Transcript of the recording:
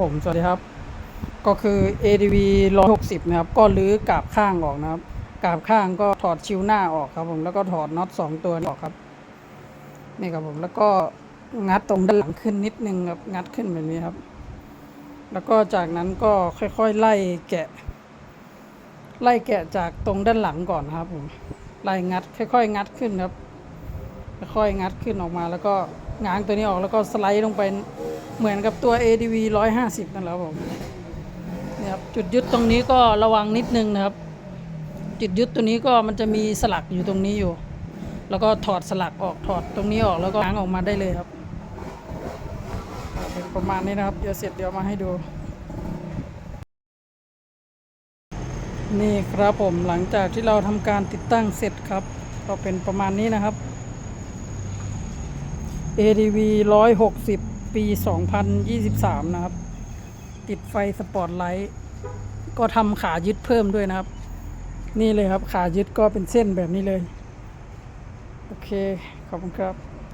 ผมสวัสดีครับ ก็คือ ADV 160 นะครับ ก็รื้อกาบข้างออกนะครับ กาบข้างก็ถอดชิวหน้าออกครับผมแล้วก็ถอดน็อตสองตัวออกครับนี่ครับผมแล้วก็งัดตรงด้านหลังขึ้นนิดนึงครับงัดขึ้นแบบนี้ครับ แล้วก็จากนั้นก็ค่อยๆไล่แกะ ไล่แกะจากตรงด้านหลังก่อนครับผมไล่งัดค่อยๆ งัดขึ้นครับค่อยๆงัดขึ้นออกมาแล้วก็ ง้างตัวนี้ออกแล้วก็สไลด์ลงไปเหมือนกับตัว ADV 150 นั่นแหละครับผมนี่ครับจุดยึดตรงนี้ก็ระวังนิดนึงนะครับ จุดยึดตัวนี้ก็มันจะมีสลักอยู่ตรงนี้อยู่ แล้วก็ถอดสลักออกถอดตรงนี้ออกแล้วก็ง้างออกมาได้เลยครับเป็นประมาณนี้นะครับ เดี๋ยวเสร็จเดี๋ยวมาให้ดู นี่ครับผมหลังจากที่เราทำการติดตั้งเสร็จครับ ก็เป็นประมาณนี้นะครับ ADV 160 ปี 2023 นะครับ ติดไฟสปอตไลท์ก็ทำขายึดเพิ่มด้วยนะครับ นี่เลยครับ ขายึดก็เป็นเส้นแบบนี้เลย โอเค ขอบคุณครับ